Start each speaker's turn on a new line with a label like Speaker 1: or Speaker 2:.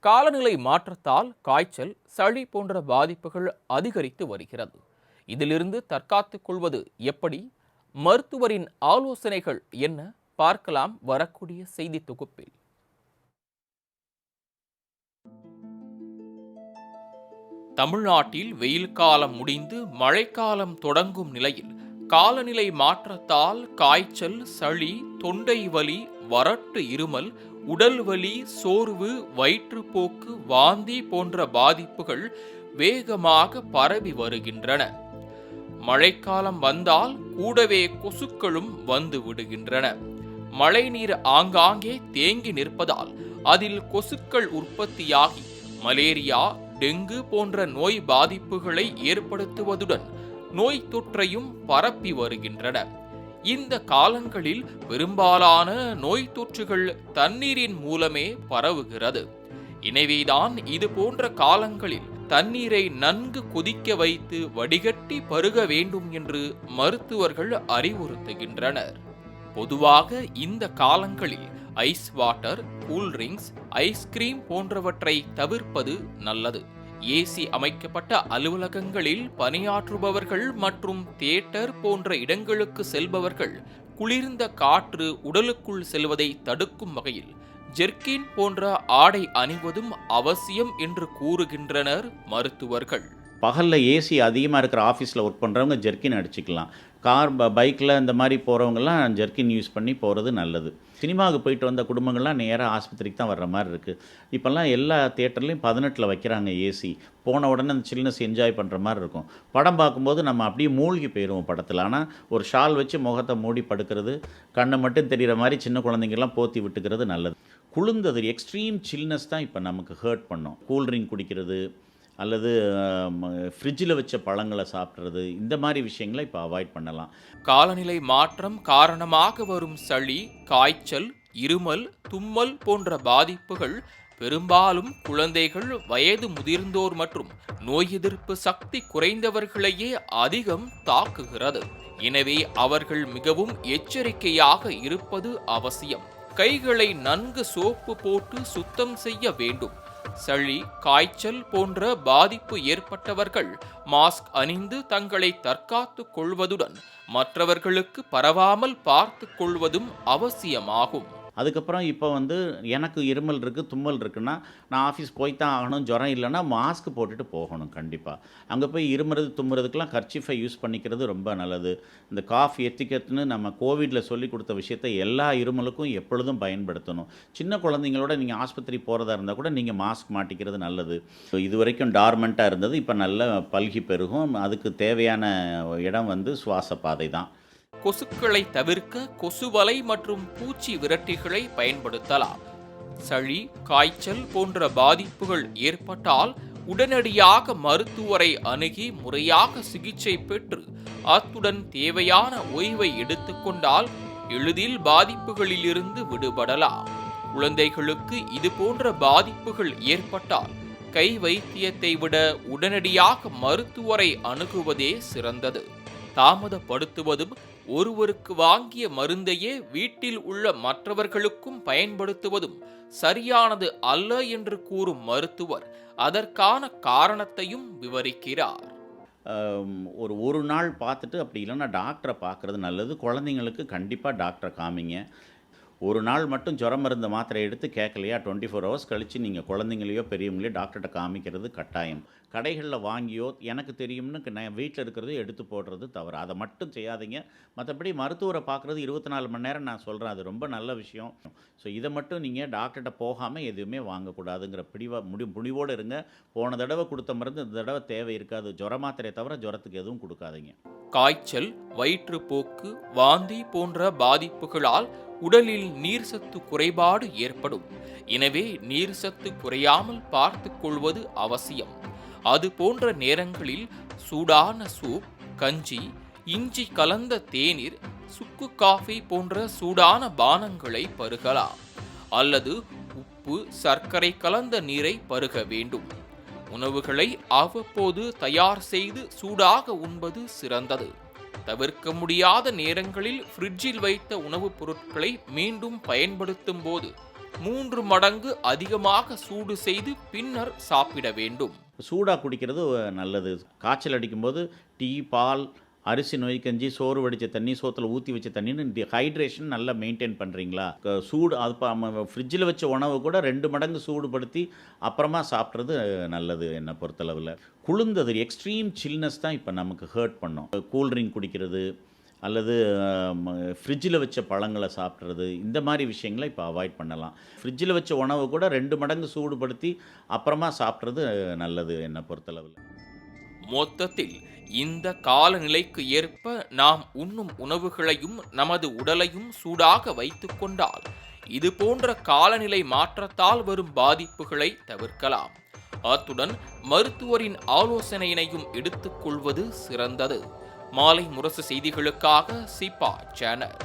Speaker 1: காலநிலை மாற்றத்தால் காய்ச்சல் சளி போன்ற பாதிப்புகள் அதிகரித்து வருகிறது. இதிலிருந்து தற்காத்துக் கொள்வது எப்படி? மருத்துவரின் ஆலோசனைகள் என்ன? பார்க்கலாம் வரக்கூடிய செய்தி தொகுப்பில். தமிழ்நாட்டில் வெயில் காலம் முடிந்து மழைக்காலம் தொடங்கும் நிலையில் காலநிலை மாற்றத்தால் காய்ச்சல் சளி தொண்டை வலி வறட்டு இருமல் உடல் வலி சோர்வு வயிற்றுப்போக்கு வாந்தி போன்ற பாதிப்புகள் வேகமாக பரவி வருகின்றன. மழைக்காலம் வந்தால் கூடவே கொசுக்களும் வந்து விடுகின்றன. மழைநீர் ஆங்காங்கே தேங்கி நிற்பதால் அதில் கொசுக்கள் உற்பத்தியாகி மலேரியா டெங்கு போன்ற நோய் பாதிப்புகளை ஏற்படுத்துவதுடன் நோய் தொற்றையும் பரப்பி வருகின்றன. இந்த காலங்களில் பெரும்பாலான நோய் தொற்றுகள் தண்ணீரின் மூலமே பரவுகிறது. எனவேதான் இது போன்ற காலங்களில் தண்ணீரை நன்கு கொதிக்க வைத்து வடிகட்டி பருக வேண்டும் என்று மருத்துவர்கள் அறிவுறுத்துகின்றனர். பொதுவாக இந்த காலங்களில் ஐஸ் வாட்டர் கூல்ட்ரிங்க்ஸ் ஐஸ்கிரீம் போன்றவற்றை தவிர்ப்பது நல்லது. ஏசி அமைக்கப்பட்ட அலுவலகங்களில் பணியாற்றுபவர்கள் மற்றும் தியேட்டர் போன்ற இடங்களுக்கு செல்பவர்கள் குளிர்ந்த காற்று உடலுக்குள் செல்வதை தடுக்கும் வகையில் ஜெர்கின் போன்ற ஆடை அணிவதும் அவசியம் என்று கூறுகின்றனர் மருத்துவர்கள்.
Speaker 2: பகலில் ஏசி அதிகமாக இருக்கிற ஆஃபீஸில் ஒர்க் பண்ணுறவங்க ஜெர்கின் அடிச்சுக்கலாம். கார் ப பைக்கில் இந்த மாதிரி போகிறவங்கலாம் ஜெர்கின் யூஸ் பண்ணி போகிறது நல்லது. சினிமாவுக்கு போயிட்டு வந்த குடும்பங்கள்லாம் நேராக ஆஸ்பத்திரிக்கு தான் வர்ற மாதிரி இருக்குது இப்போல்லாம் எல்லா தேட்டர்லேயும் பதினெட்டில் வைக்கிறாங்க ஏசி. போன உடனே அந்த சில்னஸ் என்ஜாய் பண்ணுற மாதிரி இருக்கும். படம் பார்க்கும்போது நம்ம அப்படியே மூழ்கி போயிடுவோம் படத்தில். ஆனால் ஒரு ஷால் வச்சு முகத்தை மூடி படுக்கிறது கண்ணை மட்டும் தெரிகிற மாதிரி சின்ன குழந்தைங்கெல்லாம் போத்தி விட்டுக்கிறது நல்லது. குளிர்ந்தது எக்ஸ்ட்ரீம் சில்னஸ் தான் இப்போ நமக்கு ஹர்ட் பண்ணும். கூல்ட்ரிங்க் குடிக்கிறது அல்லது ஃப்ரிட்ஜில் வச்ச பழங்களை சாப்பிட்றது இந்த மாதிரி விஷயங்களை இப்போ அவாய்ட் பண்ணலாம்.
Speaker 1: காலநிலை மாற்றம் காரணமாக வரும் சளி காய்ச்சல் இருமல் தும்மல் போன்ற பாதிப்புகள் பெரும்பாலும் குழந்தைகள் வயது முதிர்ந்தோர் மற்றும் நோய் எதிர்ப்பு சக்தி குறைந்தவர்களையே அதிகம் தாக்குகிறது. எனவே அவர்கள் மிகவும் எச்சரிக்கையாக இருப்பது அவசியம். கைகளை நன்கு சோப்பு போட்டு சுத்தம் செய்ய வேண்டும். சளி காய்ச்சல் போன்ற பாதிப்பு ஏற்பட்டவர்கள் மாஸ்க் அணிந்து தங்களை தற்காத்துக் கொள்வதுடன் மற்றவர்களுக்கு பரவாமல் பார்த்துக் கொள்வதும் அவசியமாகும்.
Speaker 2: அதுக்கப்புறம் இப்போ வந்து எனக்கு இருமல் இருக்குது தும்மல் இருக்குன்னா நான் ஆஃபீஸ் போய் தான் ஆகணும் ஜுரம் இல்லைன்னா மாஸ்க் போட்டுட்டு போகணும் கண்டிப்பாக அங்கே போய் இருமுறது தும்முறதுக்கெலாம் கர்ச்சிஃபை யூஸ் பண்ணிக்கிறது ரொம்ப நல்லது. இந்த காஃப் எத்திக்கெட்னு நம்ம கோவிடில் சொல்லி கொடுத்த விஷயத்தை எல்லா இருமலுக்கும் எப்பொழுதும் பயன்படுத்தணும். சின்ன குழந்தைங்களோட நீங்கள் ஆஸ்பத்திரி போகிறதா இருந்தால் கூட நீங்கள் மாஸ்க் மாட்டிக்கிறது நல்லது. இது வரைக்கும் டார்மெண்ட்டாக இருந்தது இப்போ நல்ல பல்கி பெருகும். அதுக்கு தேவையான இடம் வந்து சுவாச பாதை தான்.
Speaker 1: கொசுக்களை தவிர்க்க கொசுவலை மற்றும் பூச்சி விரட்டிகளை பயன்படுத்தலாம். சளி காய்ச்சல் போன்ற பாதிப்புகள் ஏற்பட்டால் உடனடியாக மருத்துவரை அணுகி முறையாக சிகிச்சை பெற்று அத்துடன் தேவையான ஓய்வை எடுத்துக்கொண்டால் எளிதில் பாதிப்புகளிலிருந்து விடுபடலாம். குழந்தைகளுக்கு இது போன்ற பாதிப்புகள் ஏற்பட்டால் கை வைத்தியத்தை விட உடனடியாக மருத்துவரை அணுகுவதே சிறந்தது. தாமதப்படுத்துவதும் ஒருவருக்கு வாங்கிய மருந்தையே வீட்டில் உள்ள மற்றவர்களுக்கும் பயன்படுத்துவதும் சரியானது அல்ல என்று கூறும் மருத்துவர் அதற்கான காரணத்தையும் விவரிக்கிறார்.
Speaker 2: ஒரு ஒரு நாள் பார்த்துட்டு அப்படி இல்லைன்னா டாக்டரை பார்க்குறது நல்லது. குழந்தைங்களுக்கு கண்டிப்பாக டாக்டரை காமிங்க. ஒரு நாள் மட்டும் ஜுரம் மருந்து மாத்திரை எடுத்து கேட்கலையா? டுவெண்ட்டி ஃபோர் ஹவர்ஸ் கழித்து நீங்கள் குழந்தைங்களையோ பெரியவங்களையோ டாக்டர்கிட்ட காமிக்கிறது கட்டாயம். கடைகளில் வாங்கியோ எனக்கு தெரியும்னு நான் வீட்டில் இருக்கிறது எடுத்து போடுறது தவறு. அதை மட்டும் செய்யாதீங்க. மற்றபடி மருத்துவரை பார்க்குறது இருபத்தி நாலு மணி நேரம் நான் சொல்கிறேன் அது ரொம்ப நல்ல விஷயம். ஸோ இதை மட்டும் நீங்கள் டாக்டர்கிட்ட போகாமல் எதுவுமே வாங்கக்கூடாதுங்கிற பிடிவாக முடி முடிவோடு இருங்க. போன தடவை கொடுத்த மருந்து இந்த தடவை தேவை இருக்காது. ஜுர மாத்திரையை தவிர ஜுரத்துக்கு எதுவும் கொடுக்காதீங்க.
Speaker 1: காய்ச்சல் வயிற்றுப்போக்கு வாந்தி போன்ற பாதிப்புகளால் உடலில் நீர்சத்து குறைபாடு ஏற்படும். எனவே நீர்சத்து குறையாமல் பார்த்து கொள்வது அவசியம். அது போன்ற நேரங்களில் சூடான சூப் கஞ்சி இஞ்சி கலந்த தேநீர் சுக்கு காஃபி போன்ற சூடான பானங்களை பருகலாம். அல்லது உப்பு சர்க்கரை கலந்த நீரை பருக வேண்டும். உணவுகளை அவ்வப்போது தயார் செய்து சூடாக உண்பது சிறந்தது. தவிர்க்க முடியாத நேரங்களில் ஃப்ரிட்ஜில் வைத்த உணவுப் பொருட்களை மீண்டும் பயன்படுத்தும் போது மூன்று மடங்கு அதிகமாக சூடு செய்து பின்னர் சாப்பிட வேண்டும்.
Speaker 2: சூடாக குடிக்கிறது நல்லது. காய்ச்சல் அடிக்கும்போது டீ பால் அரிசி நொய்க்கஞ்சி சோறு வடித்த தண்ணி சோத்தில் ஊற்றி வச்ச தண்ணின்னு ஹைட்ரேஷன் நல்லா மெயின்டைன் பண்ணுறீங்களா சூடு அது ஃப்ரிட்ஜில் வச்ச உணவு கூட ரெண்டு மடங்கு சூடுபடுத்தி அப்புறமா சாப்பிட்றது நல்லது என்னை பொறுத்தளவில். குளிர்ந்தது எக்ஸ்ட்ரீம் சில்னஸ் தான் இப்போ நமக்கு ஹர்ட் பண்ணும். கூல்ட்ரிங்க் குடிக்கிறது அல்லது ஃப்ரிட்ஜில் வச்ச பழங்களை சாப்பிட்றது இந்த மாதிரி விஷயங்களை இப்போ அவாய்ட் பண்ணலாம். ஃப்ரிட்ஜில் வச்ச உணவு கூட ரெண்டு மடங்கு சூடுபடுத்தி அப்புறமா சாப்பிட்றது நல்லது என்னை பொறுத்தளவில்.
Speaker 1: மொத்தத்தில் இந்த காலநிலைக்கு ஏற்ப நாம் உண்ணும் உணவுகளையும் நமது உடலையும் சூடாக வைத்துக்கொண்டால் இது போன்ற காலநிலை மாற்றத்தால் வரும் பாதிப்புகளை தவிர்க்கலாம். அத்துடன் மருத்துவரின் ஆலோசனையினையும் எடுத்துக்கொள்வது சிறந்தது. மாலை முரசு செய்திகளுக்காக சிபா சேனல்.